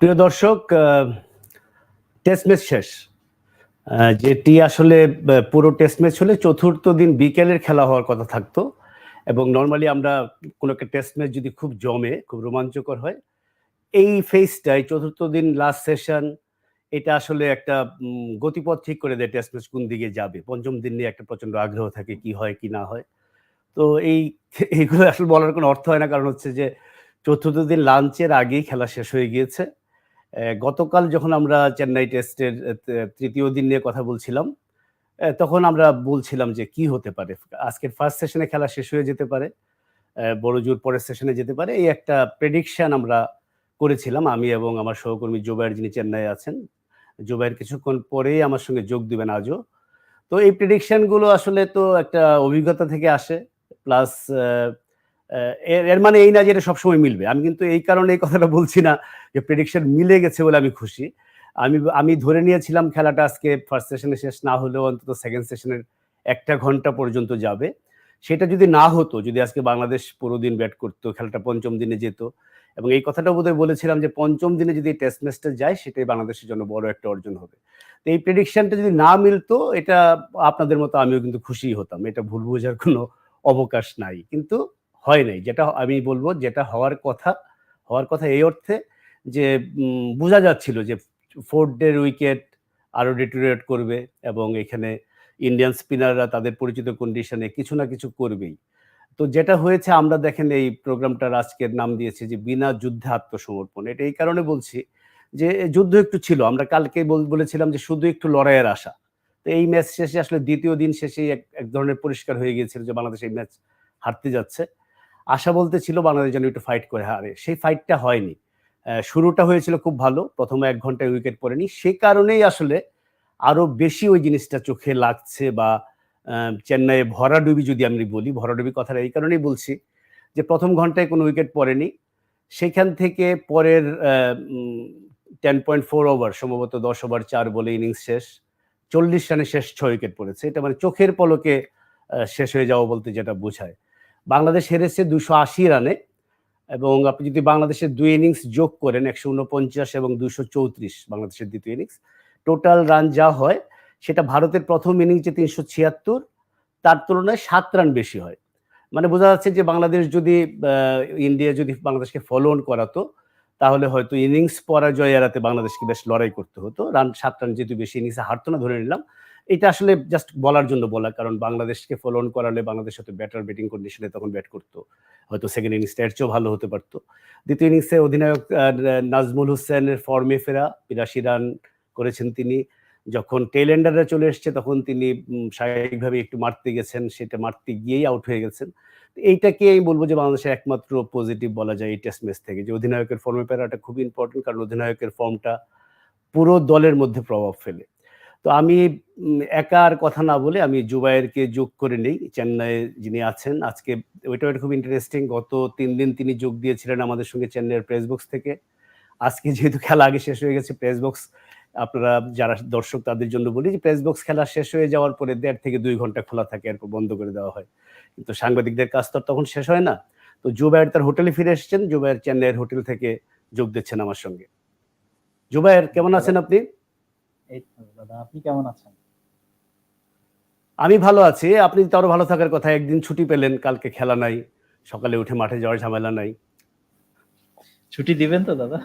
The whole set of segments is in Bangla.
প্রিয় দর্শক টেস্ট ম্যাচ শেষ। যেটি আসলে পুরো টেস্ট ম্যাচ হলে চতুর্থ দিন বিকেলের খেলা হওয়ার কথা থাকতো এবং নর্মালি আমরা কোনো একটা টেস্ট ম্যাচ যদি খুব জমে, খুব রোমাঞ্চকর হয়, এই ফেজটাই চতুর্থ দিন লাস্ট সেশন এটা আসলে একটা গতিপথ ঠিক করে দেয় টেস্ট ম্যাচ কোন দিকে যাবে। পঞ্চম দিন নিয়ে একটা প্রচণ্ড আগ্রহ থাকে কি হয়, কি না হয়। তো এই, এইগুলো আসলে বলার কোনো অর্থ হয় না, কারণ হচ্ছে যে, চতুর্থ দিন লাঞ্চের আগেই খেলা শেষ হয়ে গিয়েছে। গতকাল যখন আমরা চেন্নাই টেস্টের তৃতীয় দিন নিয়ে কথা বলছিলাম তখন আমরা বলছিলাম যে কি হতে পারে? আজকের ফার্স্ট সেশনে খেলা শেষ হয়ে যেতে পারে বড় জোর পরের সেশনে যেতে পারে, এই একটা প্রেডিকশন আমরা করেছিলাম, আমি এবং আমার সহকর্মী জোবাইর যিনি চেন্নাই আছেন। জোবাইর কিছুক্ষণ পরেই আমার সঙ্গে যোগ দিবেন আজও। তো এই প্রেডিকশনগুলো আসলে তো একটা অভিজ্ঞতা থেকে আসে প্লাস এর মানে এই না যে এটা সবসময় মিলবে। আমি কিন্তু এই কারণে এই কথাটা বলছি না যে প্রেডিকশন মিলে গেছে বলে আমি খুশি। আমি আমি ধরে নিয়েছিলাম খেলাটা আজকে ফার্স্ট সেশনে শেষ না হলেও অন্তত সেকেন্ড সেশনের একটা ঘণ্টা পর্যন্ত যাবে। সেটা যদি না হতো, যদি আজকে বাংলাদেশ পুরো দিন ব্যাট করতো, খেলাটা পঞ্চম দিনে যেত, এবং এই কথাটা বোধহয় বলেছিলাম যে পঞ্চম দিনে যদি টেস্ট ম্যাচটা যায়, সেটাই বাংলাদেশের জন্য বড় একটা অর্জন হবে। তো এই প্রেডিকশনটা যদি না মিলতো, এটা আপনাদের মতো আমিও কিন্তু খুশি হতাম। এটা ভুল বোঝার কোনো অবকাশ নাই। কিন্তু হয় নাই। যেটা আমি বলব যেটা হওয়ার কথা হওয়ার কথা এই অর্থে যে বোঝা যাচ্ছিল যে ফোর্থ ডের উইকেট আরও ডিটোরিয়েট করবে এবং এখানে ইন্ডিয়ান স্পিনাররা তাদের পরিচিত কন্ডিশনে কিছু না কিছু করবেই। তো যেটা হয়েছে, আমরা দেখেন এই প্রোগ্রামটার আজকের নাম দিয়েছে যে, বিনা যুদ্ধে আত্মসমর্পণ। এটা এই কারণে বলছি যে, যুদ্ধ একটু ছিল। আমরা কালকে বল- বলেছিলাম যে, শুধু একটু লড়াইয়ের আশা। তো এই ম্যাচ শেষে আসলে দ্বিতীয় দিন শেষে এক এক ধরনের পরিষ্কার হয়ে গিয়েছিল যে, বাংলাদেশ এই ম্যাচ হারতে যাচ্ছে। আশা বলতে ছিল বাংলাদেশ যেন একটু ফাইট করে হারে। সেই ফাইটটা হয়নি। শুরুটা হয়েছিল খুব ভালো। প্রথমে এক ঘন্টায় উইকেট পড়েনি সে কারণেই আসলে আরও বেশি ওই জিনিসটা চোখে লাগছে বা চেন্নাইয়ে ভরাডুবি যদি আমি বলি, ভরাডুবি কথাটা এই কারণেই বলছি যে প্রথম ঘন্টায় কোনো উইকেট পড়েনি সেখান থেকে পরের টেন পয়েন্ট ফোর ওভার সম্ভবত দশ ওভার চার বলে ইনিংস শেষ। চল্লিশ রানে শেষ ছয় উইকেট পড়েছে। এটা মানে চোখের পলকে শেষ হয়ে যাওয়া বলতে যেটা বোঝায়। বাংলাদেশ হেরেছে দুশো আশি রানে এবং আপনি যদি বাংলাদেশের দুই ইনিংস যোগ করেন একশো উনপঞ্চাশ এবং দুশো চৌত্রিশ বাংলাদেশের দ্বিতীয় ইনিংস, টোটাল রান যা হয় সেটা ভারতের প্রথম ইনিংসে তিনশো ছিয়াত্তর, তার তুলনায় সাত রান বেশি হয়। মানে বোঝা যাচ্ছে যে বাংলাদেশ যদি ইন্ডিয়া যদি বাংলাদেশকে ফলো অন করাতো, তাহলে হয়তো ইনিংস পরাজয় এড়াতে বাংলাদেশকে বেশ লড়াই করতে হতো। রান, সাত রান যেহেতু বেশি ইনিংসে হারতো না ধরে নিলাম এটা আসলে জাস্ট বলার জন্য বলা, কারণ বাংলাদেশকে ফলো অন করালে বাংলাদেশ হয়তো ব্যাটার ব্যাটিং কন্ডিশনে তখন ব্যাট করতো। হয়তো সেকেন্ড ইনিংসটা এর চেয়েও ভালো হতে পারতো। দ্বিতীয় ইনিংসে অধিনায়ক নাজমুল হোসেনের ফর্মে ফেরা, বিরাশি রান করেছেন তিনি। যখন টেল এন্ডাররা চলে এসছে, তখন তিনি স্বাভাবিকভাবে একটু মারতে গেছেন, সেটা মারতে গিয়েই আউট হয়ে গেছেন। এইটাকে আমি বলব যে বাংলাদেশের একমাত্র পজিটিভ বলা যায় এই টেস্ট ম্যাচ থেকে, যে অধিনায়কের ফর্মে ফেরাটা খুব ইম্পর্টেন্ট কারণ অধিনায়কের ফর্মটা পুরো দলের মধ্যে প্রভাব ফেলে। তো আমি একা আর কথা না বলে আমি জুবায়েরকে যোগ করে নেই। চেন্নাইয়ে যিনি আছেন, আজকে ওইটা খুব ইন্টারেস্টিং গত তিন দিন তিনি যোগ দিয়েছিলেন আমাদের সঙ্গে চেন্নাইয়ের প্রেস বক্স থেকে। আজকে যেহেতু খেলা আগে শেষ হয়ে গেছে প্রেস বক্স আপনারা যারা দর্শক তাদের জন্য বলি যে প্রেস বক্স খেলা শেষ হয়ে যাওয়ার পরে দেড় থেকে দুই ঘণ্টা খোলা থাকে, এরপর বন্ধ করে দেওয়া হয়। কিন্তু সাংবাদিকদের কাজ তো তখন শেষ হয় না। তো জুবায়ের তার হোটেলে ফিরে এসেছেন জুবায়ের চেন্নাইয়ের হোটেল থেকে যোগ দিচ্ছেন আমার সঙ্গে। জুবায়ের কেমন আছেন আপনি? এই দাদা আপনি কেমন আছেন? আমি ভালো আছি। আপনি তো আরও ভালো থাকার কথা একদিন ছুটি পেলেন কালকে খেলা নাই সকালে উঠে মাঠে যাওয়ার ঝামেলা নাই। ছুটি দিবেন তো দাদা?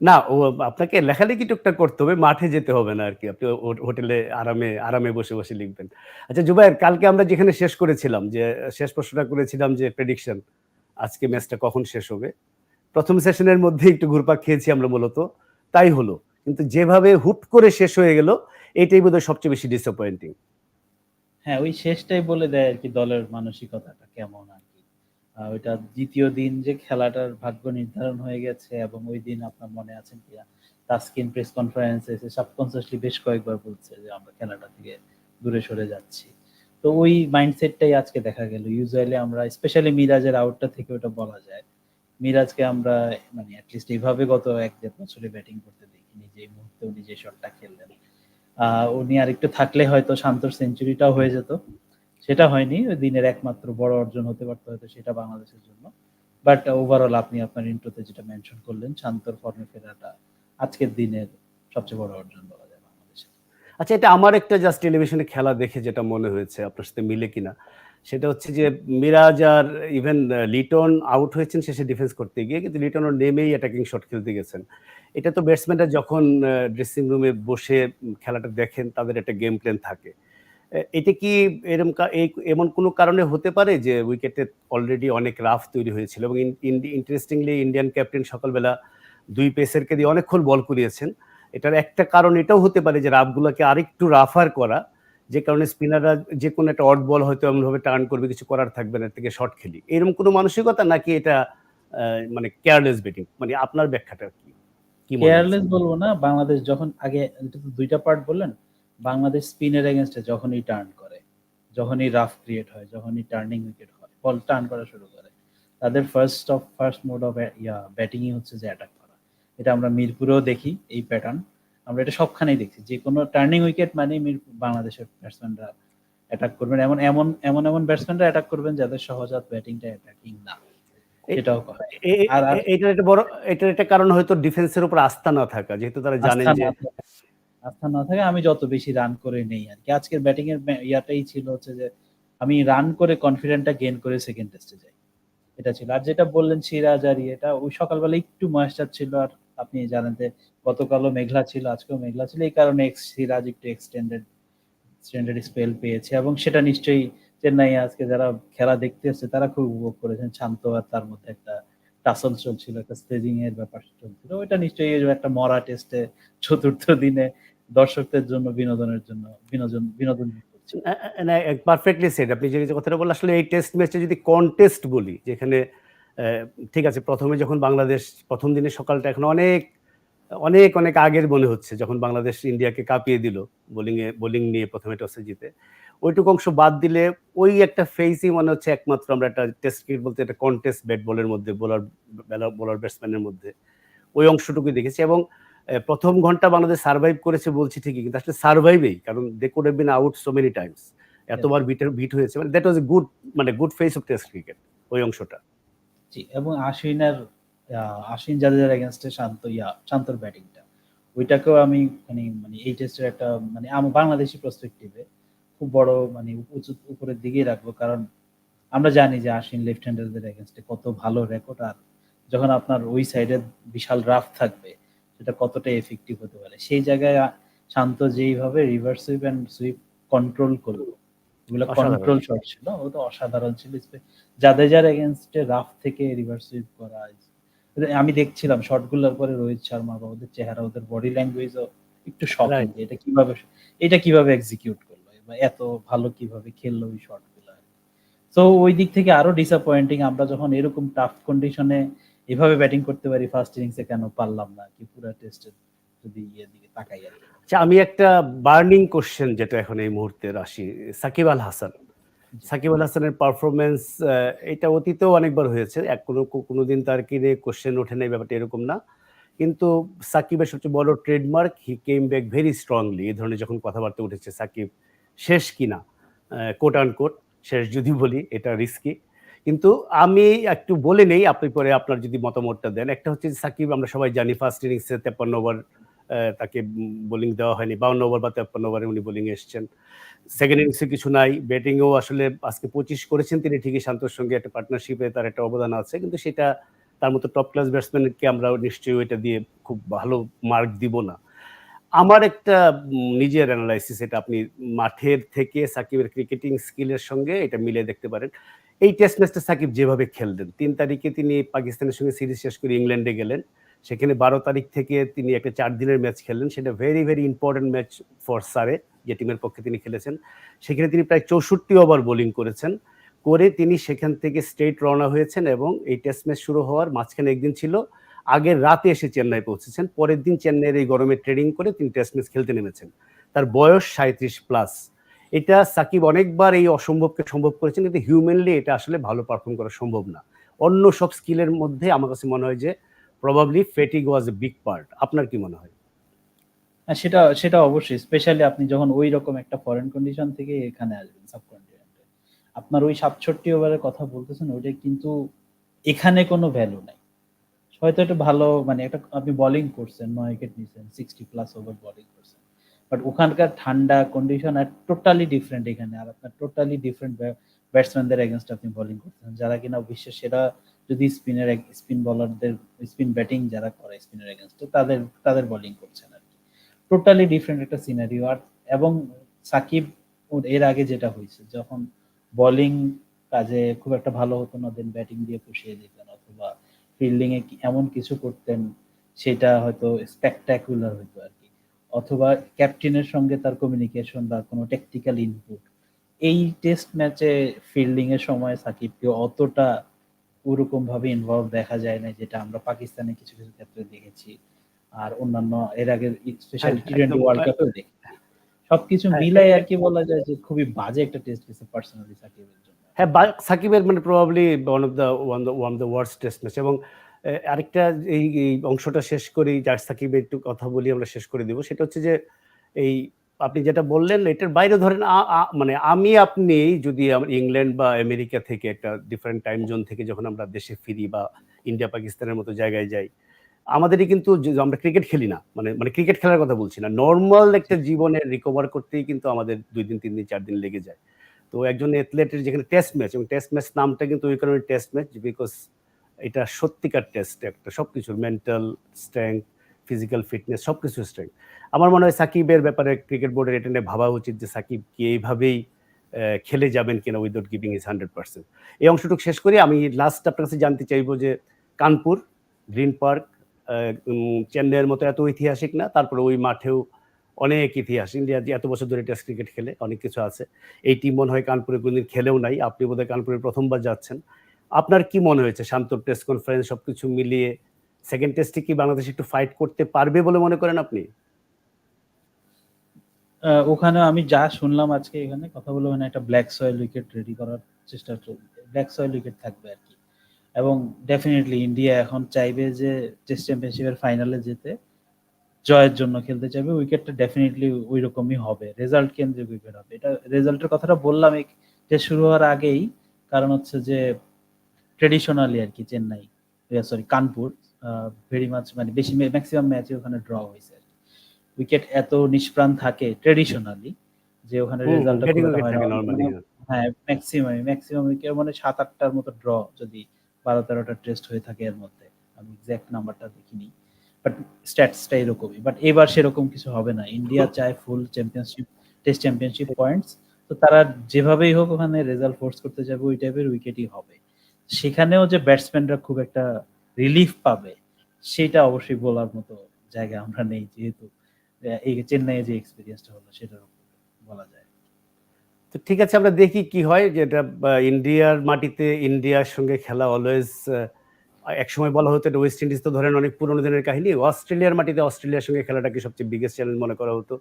না ও আপনাকে লেখালেখি টুকটাক করতে হবে মাঠে যেতে হবে না আর কি। আপনি হোটেলে আরামে আরামে বসে বসে লিখবেন। আচ্ছা জুবাইর কালকে আমরা যেখানে শেষ করেছিলাম যে শেষ প্রশ্নটা করেছিলাম যে প্রেডিকশন আজকে ম্যাচটা কখন শেষ হবে? প্রথম সেশনের মধ্যে একটু ঘুরপাক খেয়েছি আমরা মূলত তাই হলো। কিন্তু যেভাবে হুট করে শেষ হয়ে গেল, এটাই বোধহয় সবচেয়ে বেশি ডিসঅ্যাপয়েন্টিং হ্যাঁ ওই শেষটাই বলে দেয় আর কি দলের মানসিকতাটা কেমন আর কি। ওইটা দ্বিতীয় দিন যে খেলাটার ভাগ্য নির্ধারণ হয়ে গেছে এবং ওই দিন আপনার মনে আছেন কি তাস্কিন প্রেস কনফারেন্সে এসে সাবকনসিয়াসলি বেশ কয়েকবার বলছে যে আমরা খেলাটা থেকে দূরে সরে যাচ্ছি। তো ওই মাইন্ডসেটটাই আজকে দেখা গেল। ইউজুয়ালি আমরা স্পেশালি মিরাজের আউটটা থেকে ওটা বলা যায়। মিরাজকে আমরা মানে অ্যাটলিস্ট এইভাবে গত এক দেড় বছরে ব্যাটিং করতে দেখিনি যে মুহূর্তে উনি যে শটটা খেললেন। উনি আর একটু থাকলে হয়তো শান্তর সেঞ্চুরিটাও হয়ে যেত। সেটা হয়নি, ওই দিনের একমাত্র বড় অর্জন হতে পারতো হয়তো সেটা বাংলাদেশের জন্য। বাট ওভারঅল আপনি আপনার ইন্ট্রোতে যেটা মেনশন করলেন, শান্তর ফর্মে ফেরাটা আজকের দিনের সবচেয়ে বড় অর্জন বলা যায় বাংলাদেশে আচ্ছা এটা আমার একটা জাস্ট টেলিভিশনে খেলা দেখে যেটা মনে হয়েছে আপনার সাথে মিলে কিনা। সেটা হচ্ছে যে মিরাজ আর ইভেন লিটন আউট হয়েছেন, শেষে ডিফেন্স করতে গিয়ে, কিন্তু লিটন ওর নেমেই অ্যাটাকিং শট খেলতে গেছেন। এটা তো ব্যাটসম্যানরা যখন ড্রেসিং রুমে বসে খেলাটা দেখেন, তাদের একটা গেম প্ল্যান থাকে। এটা কি এরম এমন কোনো কারণে হতে পারে যে উইকেটে অলরেডি অনেক রাফ তৈরি হয়েছিল? এবং ইন্টারেস্টিংলি ইন্ডিয়ান ক্যাপ্টেন সকালবেলা দুই পেসারকে দিয়ে অনেকক্ষণ বল করিয়েছেন। এটার একটা কারণ এটাও হতে পারে যে রাফগুলোকে আরেকটু রাফার করা। যে কারণে স্পিনাররা যে কোনো একটা অড বল হয়তো এমনভাবে টার্ন করবে, কিছু করার থাকবে না, থেকে শর্ট খেলি। এরকম কোনো মানসিকতা নাকি এটা মানে কেয়ারলেস ব্যাটিং মানে আপনার ব্যাখ্যাটা কি? কেয়ারলেস বলব না, বাংলাদেশ যখন আগে দুইটা পার্ট বললেন, বাংলাদেশ স্পিনের এগেনস্টে যখনই টার্ন করে, যখনই রাফ ক্রিয়েট হয়, যখনই টার্নিং উইকেট হয় বল টার্ন করা শুরু করে, তাদের first of first mode of yeah ব্যাটিংই হচ্ছে যে অ্যাটাক করা। এটা আমরা মিরপুরেও দেখি এই প্যাটার্ন আমরা এটা সবখানেই দেখছি। যে কোনো টার্নিং উইকেট মানে বাংলাদেশের ব্যাটসম্যানরা অ্যাটাক করবেন। এমন এমন এমন এমন ব্যাটসম্যানরা অ্যাটাক করবেন যাদের সহজাত ব্যাটিংটা অ্যাটাকিং না। এটাও এটার একটা বড় এটার একটা কারণ হয়তো ডিফেন্সের উপর আস্থা না থাকা যেহেতু তারা জানেন যে আস্থা না থাকে আমি যত বেশি রান করে নেই আর কি। আজকের ব্যাটিং এর ইয়াটাই ছিল হচ্ছে যে আমি রান করে কনফিডেন্টটা গেইন করে সেকেন্ড টেস্টে যাই। এটা ছিল। আর যেটা বললেন সিরাজ আর এটা ওই সকালবেলা একটু ময়েশ্চার ছিল আর আপনি জানেন যে গতকালও মেঘলা ছিল, আজকেও মেঘলা ছিল। এই কারণে সিরাজ একটু এক্সটেন্ডেড এক্সটেন্ডেড স্পেল পেয়েছে এবং সেটা নিশ্চয়ই চেন্নাই আজকে যারা খেলা দেখতে এসছে, তারা খুব উপভোগ করেছেন। শান্ত আর তার মধ্যে একটা টাসল চলছিল, একটা স্টেজিং এর ব্যাপার চলছিল। ওইটা নিশ্চয়ই একটা মরা টেস্টে চতুর্থ দিনে দর্শকদের জন্য, বিনোদনের জন্য, বিনোদন বিনোদন পারফেক্টলি সেট আপনি যে কথাটা বললেন, আসলে এই টেস্ট ম্যাচে যদি কন্টেস্ট বলি, যেখানে ঠিক আছে, প্রথমে যখন বাংলাদেশ, প্রথম দিনে সকালটা এখন অনেক অনেক অনেক আগের মনে হচ্ছে, যখন বাংলাদেশ ইন্ডিয়াকে কাঁপিয়ে দিল বোলিংয়ে, বোলিং নিয়ে প্রথমে টসে জিতে। ওইটুকু অংশ বাদ দিলে ওই একটা ফেসই মনে হচ্ছে একমাত্র আমরা একটা টেস্ট ক্রিকেট বলতে একটা কন্টেস্ট ব্যাট বলের মধ্যে বোলার বোলার ব্যাটসম্যানের মধ্যে ওই অংশটুকুই দেখেছি এবং প্রথম ঘণ্টা বাংলাদেশ সার্ভাইভ করেছে বলছি ঠিকই, কিন্তু আসলে সার্ভাইভেই কারণ they could have been out so many times এতবার বিটের বিট হয়েছে মানে দ্যাট ওয়াজ এ গুড মানে good face of test cricket ওই অংশটা। জি এবং আশ্বিনের আহ, আশ্বিন জাদেজার এগেনস্টে শান্ত ইয়া শান্তর ব্যাটিংটা ওইটাকেও আমি মানে মানে এই টেস্টের একটা মানে আমার বাংলাদেশি পার্সপেক্টিভে খুব বড় মানে উপরের দিকেই রাখব। কারণ আমরা জানি যে আশ্বিন লেফট হ্যান্ডারদের এগেনস্টে কত ভালো রেকর্ড আর যখন আপনার ওই সাইডে বিশাল রাফ থাকবে সেটা কতটা এফেক্টিভ হতে পারে। সেই জায়গায় শান্ত যেইভাবে reverse sweep and sweep control করল এগুলো কন্ট্রোল শট ছিল ও তো অসাধারণ ছিল জাদেজার এগেনস্টে রাফ থেকে রিভার্স সুইপ করা আমি দেখছিলাম শটগুলোর পরে রোহিত শর্মা বা ওদের চেহারা ওদের বডি ল্যাঙ্গুয়েজও একটু শক. এটা কীভাবে এটা কীভাবে এক্সিকিউট করল বা এত ভালো কীভাবে খেললো ওই শটগুলো তো ওই দিক থেকে আরও ডিসঅ্যাপয়েন্টিং আমরা যখন এরকম টাফ কন্ডিশনে এভাবে ব্যাটিং করতে পারি ফার্স্ট ইনিংসে কেন পারলাম না কি পুরো টেস্টের যদি ইয়ের দিকে তাকাই আর কি। আচ্ছা আমি একটা বার্নিং কোশ্চেন যেটা এখন এই মুহূর্তে আসি সাকিব আল হাসান। সাকিব আল হাসানের পারফরমেন্স এটা অতীতেও অনেকবার হয়েছে। এক কোনো কোনো দিন তার কিনে কোশ্চেন ওঠে না ব্যাপারটা এরকম না। কিন্তু সাকিবের সবচেয়ে বড় trademark he came back very strongly এই ধরনের যখন কথাবার্তা উঠেছে সাকিব শেষ কিনা কোট আন কোট শেষ যদি বলি এটা রিস্কি কিন্তু আমি একটু বলে নেই আপনি পরে আপনার যদি মতামতটা দেন। একটা হচ্ছে সাকিব আমরা সবাই জানি ফার্স্ট ইনিংসে তেপ্পান্ন ওভার তাকে বোলিং দেওয়া হয়নি। বাউন্ন ওভার বা তেপ্পান্ন ওভারে উনি বোলিং এসছেন। সেকেন্ড ইনিংসে কিছু নাই। ব্যাটিংও আসলে আজকে পঁচিশ করেছেন তিনি ঠিকই শান্তর সঙ্গে। একটা পার্টনারশিপে তার একটা অবদান আছে। কিন্তু সেটা তার মতো টপ ক্লাস ব্যাটসম্যানকে আমরা নিশ্চয়ই ওইটা দিয়ে খুব ভালো মার্ক দিব না। আমার একটা নিজের অ্যানালাইসিস এটা আপনি মাঠের থেকে সাকিবের ক্রিকেটিং স্কিলের সঙ্গে এটা মিলে দেখতে পারেন। এই টেস্ট ম্যাচটা সাকিব যেভাবে খেললেন তিন তারিখে তিনি পাকিস্তানের সঙ্গে সিরিজ শেষ করে ইংল্যান্ডে গেলেন। সেখানে বারো তারিখ থেকে তিনি একটা চার দিনের ম্যাচ খেললেন। সেটা very very important match for Surrey যে টিমের পক্ষে তিনি খেলেছেন। সেখানে তিনি প্রায় চৌষট্টি ওভার বোলিং করেছেন। করে তিনি সেখান থেকে স্টেট রওনা হয়েছেন এবং এই টেস্ট ম্যাচ শুরু হওয়ার মাঝখানে একদিন ছিল। আগের রাতে এসে চেন্নাই পৌঁছেছেন। পরের দিন চেন্নাইয়ের এই গরমে ট্রেডিং করে তিনি টেস্ট ম্যাচ খেলতে নেমেছেন। তার বয়স সাঁত্রিশ প্লাস এটা সাকিব অনেকবার এই অসম্ভবকে সম্ভব করেছেন, কিন্তু হিউম্যানলি এটা আসলে ভালো পারফর্ম করা সম্ভব না। অন্য সব স্কিলের মধ্যে আমার কাছে মনে হয় যে probably fatigue was a big part আপনার কি মনে হয়? হ্যাঁ সেটা সেটা অবশ্যই স্পেশালি আপনি যখন ওই রকম একটা ফরেন কন্ডিশন থেকে এখানে আসবেন সাবকন্টিনেন্টে আপনার ওই সাতষট্টি ওভারের কথা বলতেছেন, ওইটা কিন্তু এখানে কোনো ভ্যালু নাই। হয়তো একটা ভালো মানে একটা, আপনি বোলিং করছেন নয় উইকেট নিছেন সিক্সটি প্লাস ওভার বোলিং করছেন। বাট ওখানকার ঠান্ডা কন্ডিশন আর টোটালি ডিফারেন্ট এখানে, আর আপনার টোটালি ডিফারেন্ট ব্যাটসম্যানদের এগেনস্ট আপনি বোলিং করছেন যারা কিনা বিশ্বের সেরা যদি স্পিনের স্পিন বলারদের স্পিন ব্যাটিং যারা করে স্পিনের এগেনস্টে তাদের তাদের বোলিং করছেন আর কি। টোটালি ডিফারেন্ট একটা সিনারিও আর, এবং সাকিব এর আগে যেটা হয়েছে, যখন বোলিং কাজে খুব একটা ভালো হতো না দেন ব্যাটিং দিয়ে পুষিয়ে দিতেন, অথবা ফিল্ডিং এ এমন কিছু করতেন, সেটা হয়তো স্পেকটাকুলার হইতো আর কি। অথবা ক্যাপ্টেনের সঙ্গে তার কমিউনিকেশন বা কোনো টেকটিক্যাল ইনপুট এই টেস্ট ম্যাচে ফিল্ডিং এর সময় সাকিবকে অতটা ওরকম ভাবে ইনভলভ দেখা যায় না যেটা আমরা পাকিস্তানে কিছু কিছু ক্ষেত্রে দেখেছি। আর অন্যান্য এর আগে স্পেশালি টি টোয়েন্টি ওয়ার্ল্ড কাপেও দেখেছি সবকিছু হ্যাঁ, মিলাই আর কি বলা যায় যে খুবই বাজে একটা টেস্ট গেছে পার্সোনালি সাকিবের জন্য। হ্যাঁ সাকিবের মানে probably one of the one one the worst test match এবং আরেকটা এই অংশটা শেষ করি যার সাকিবের একটু কথা বলি আমরা শেষ করে দিব। সেটা হচ্ছে যে এই আপনি যেটা বললেন এটার বাইরে ধরেন মানে আমি আপনি যদি ইংল্যান্ড বা আমেরিকা থেকে একটা ডিফারেন্ট টাইম জোন থেকে যখন আমরা দেশে ফিরি বা ইন্ডিয়া পাকিস্তানের মতো জায়গায় যাই আমাদেরই কিন্তু আমরা ক্রিকেট খেলি না। মানে মানে ক্রিকেট খেলার কথা বলছি না। নর্মাল একটা জীবনে রিকভার করতেই কিন্তু আমাদের দুই দিন তিন দিন চার দিন লেগে যায়। তো একজন অ্যাথলেটের যেখানে টেস্ট ম্যাচ এবং টেস্ট ম্যাচ নামটা কিন্তু ওই কারণে টেস্ট ম্যাচ বিকজ এটা সত্যিকার টেস্ট একটা। সব কিছুর মেন্টাল স্ট্রেংথ ফিজিক্যাল ফিটনেস সব কিছু স্ট্রেংথ আমার মনে হয় সাকিবের ব্যাপারে ক্রিকেট বোর্ডের এটা ভাবা উচিত যে সাকিব কি এইভাবেই খেলে যাবেন কিনা without giving his hundred percent এই অংশটুকু শেষ করি। আমি লাস্ট আপনার কাছে জানতে চাইব যে কানপুর, গ্রিন পার্ক চেন্নাইয়ের মতো এত ঐতিহাসিক না, তারপরে ওই মাঠেও অনেক ইতিহাস। ইন্ডিয়া এত বছর ধরে টেস্ট ক্রিকেট খেলে, অনেক কিছু আছে। এই টিম মনে হয় কানপুরে কোনদিন খেলেও নাই। আপনি বোধহয় কানপুরে প্রথমবার যাচ্ছেন। আপনার কি মনে হয়েছে? শান্ত প্রেস কনফারেন্স সবকিছু মিলিয়ে সেকেন্ড টেস্টে কি বাংলাদেশ একটু ফাইট করতে পারবে বলে মনে করেন আপনি? ওখানে আমি যা শুনলাম আজকে এখানে কথা বলে মানে একটা ব্ল্যাক সয়েল উইকেট রেডি করার চেষ্টা চলছে ব্ল্যাক সয়েল উইকেট থাকবে আর কি। এবং ডেফিনেটলি ইন্ডিয়া এখন চাইবে যে টেস্ট চ্যাম্পিয়নশিপের ফাইনালে যেতে, জয়ের জন্য খেলতে চাইবে উইকেটটা ডেফিনেটলি ওই রকমই হবে রেজাল্ট কেন্দ্রিক উইকেট হবে। এটা রেজাল্টের কথাটা বললাম টেস্ট শুরু হওয়ার আগেই, কারণ হচ্ছে যে ট্রেডিশনালি আর কি, Chennai sorry Kanpur very much মানে বেশি ম্যাক্সিমাম ম্যাচে ওখানে ড্র হয়েছে উইকেট এত নিষ্প্রাণ থাকে ট্রেডিশনালি যে ওখানে রেজাল্ট নর্মালি হ্যাঁ ম্যাক্সিমাম ম্যাক্সিমাম উইকেট মানে সাত আটটার মতো ড্র যদি বারো তেরোটা টেস্ট হয়ে থাকে এর মধ্যে। আমি এক্সাক্ট নাম্বারটা দেখিনি বাট স্ট্যাটসটা এরকমই। বাট এবার সেরকম কিছু হবে না। ইন্ডিয়া চায় full championship test championship points তো তারা যেভাবেই হোক ওখানে রেজাল্ট ফোর্স করতে যাবে ওই টাইপের উইকেটই হবে। সেখানেও যে ব্যাটসম্যানরা খুব একটা রিলিফ পাবে, সেটা অবশ্যই বলার মতো জায়গা আমরা নেই, যেহেতু এই চেন্নাইয়ে যে এক্সপিরিয়েন্সটা হলো, সেটার বলা যায়। তো ঠিক আছে, আমরা দেখি কি হয় যেটা ইন্ডিয়ার মাটিতে ইন্ডিয়ার সঙ্গে খেলা অলওয়েজ এক সময় বলা হতো এটা ওয়েস্ট ইন্ডিজ তো ধরেন অনেক পুরোনো দিনের কাহিনী, অস্ট্রেলিয়ার মাটিতে অস্ট্রেলিয়ার সঙ্গে খেলাটাকে সবচেয়ে বিগেস্ট চ্যালেঞ্জ মনে করা হতো?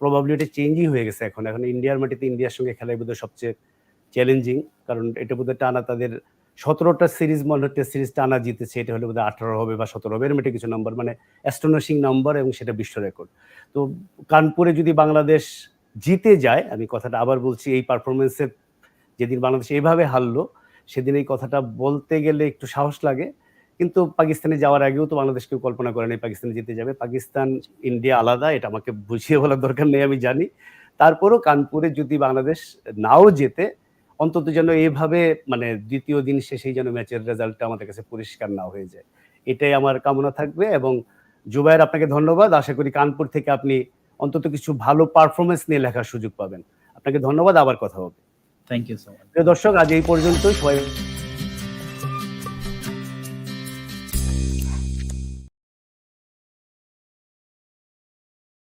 প্রবাবলি এটা চেঞ্জই হয়ে গেছে এখন এখন ইন্ডিয়ার মাটিতে ইন্ডিয়ার সঙ্গে খেলাই বোধহয় সবচেয়ে চ্যালেঞ্জিং কারণ এটা বোধহয় টানা তাদের সতেরোটা সিরিজ মনে হচ্ছে সিরিজ টানা জিতেছে, এটা হলে বোধহয় আঠারো হবে বা সতেরো হবে এরকম একটা কিছু নম্বর মানে অ্যাস্ট্রোনসিং নম্বর এবং সেটা বিশ্ব রেকর্ড তো কানপুরে যদি বাংলাদেশ জিতে যায়, আমি কথাটা আবার বলছি, এই পারফরমেন্সের যেদিন বাংলাদেশ এইভাবে হারলো, সেদিন এই কথাটা বলতে গেলে একটু সাহস লাগে, কিন্তু পাকিস্তানে যাওয়ার আগেও তো বাংলাদেশ কেউ কল্পনা করে নাই পাকিস্তানে জিতে যাবে। পাকিস্তান, ইন্ডিয়া আলাদা, এটা আমাকে বুঝিয়ে বলার দরকার নেই, আমি জানি। তারপরও কানপুরে যদি বাংলাদেশ নাও যেতে অন্তত যেন এইভাবে মানে দ্বিতীয় দিন শেষেই যেন ম্যাচের রেজাল্টটা আমাদের কাছে পরিষ্কার না হয়ে যায়। এটাই আমার কামনা থাকবে এবং জুবাইর আপনাকে ধন্যবাদ। আশা করি কানপুর থেকে আপনি অন্তত কিছু ভালো পারফরমেন্স নিয়ে লেখার সুযোগ পাবেন। আপনাকে ধন্যবাদ। আবার কথা হবে। থ্যাংক ইউ সো মাচ প্রিয় দর্শক আজ এই পর্যন্তই। সবাই